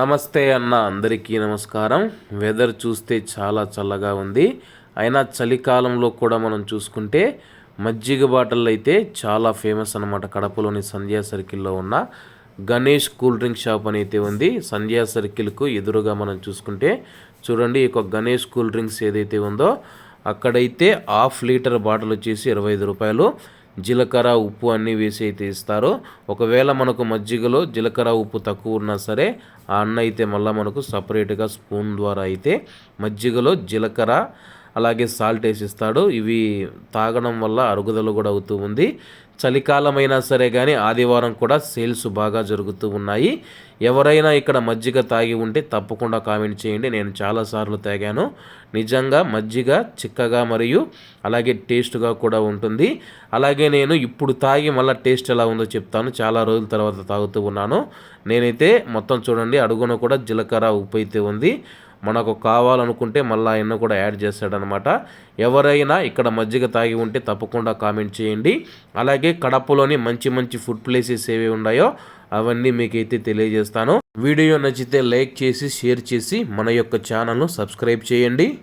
నమస్తే అన్న అందరికీ నమస్కారం. వెదర్ చూస్తే చాలా చల్లగా ఉంది. అయినా చలికాలంలో కూడా మనం చూసుకుంటే మజ్జిగ బాటలు అయితే చాలా ఫేమస్ అనమాట కడపలోని సంధ్యా సర్కిల్లో ఉన్న గణేష్ కూల్ డ్రింక్ షాప్ అని అయితే ఉంది. సంధ్యా సర్కిల్కు ఎదురుగా మనం చూసుకుంటే చూడండి ఈ యొక్క గణేష్ కూల్ డ్రింక్స్ ఏదైతే ఉందో అక్కడైతే హాఫ్ లీటర్ బాటిల్ వచ్చేసి ఇరవై ఐదు రూపాయలు. జీలకర్ర ఉప్పు అన్నీ వేసి అయితే ఇస్తారు. ఒకవేళ మనకు మజ్జిగలో జీలకర్ర ఉప్పు తక్కువ ఉన్నా సరే ఆ అన్న అయితే మళ్ళీ మనకు సపరేట్గా స్పూన్ ద్వారా అయితే మజ్జిగలో జీలకర్ర అలాగే సాల్ట్ వేసి ఇస్తాడు ఇవి తాగడం వల్ల అరుగుదల కూడా అవుతూ ఉంది. చలికాలమైనా సరే కానీ ఆదివారం కూడా సేల్స్ బాగా జరుగుతూ ఉన్నాయి. ఎవరైనా ఇక్కడ మజ్జిగ తాగి ఉంటే తప్పకుండా కామెంట్ చేయండి. నేను చాలాసార్లు తాగాను. నిజంగా మజ్జిగ చిక్కగా మరియు అలాగే టేస్ట్గా కూడా ఉంటుంది. అలాగే నేను ఇప్పుడు తాగి మళ్ళీ టేస్ట్ ఎలా ఉందో చెప్తాను. చాలా రోజుల తర్వాత తాగుతూ ఉన్నాను. నేనైతే మొత్తం చూడండి అడుగున కూడా జీలకర్ర ఉప్పు అయితే ఉంది. మనకు కావాలనుకుంటే మళ్ళీ ఆయన కూడా యాడ్ చేస్తాడనమాట ఎవరైనా ఇక్కడ మజ్జిగ తాగి ఉంటే తప్పకుండా కామెంట్ చేయండి. అలాగే కడపలోని మంచి మంచి ఫుడ్ ప్లేసెస్ ఏవి ఉన్నాయో అవన్నీ మీకైతే తెలియజేస్తాను. వీడియో నచ్చితే లైక్ చేసి షేర్ చేసి మన యొక్క ఛానల్ను సబ్స్క్రైబ్ చేయండి.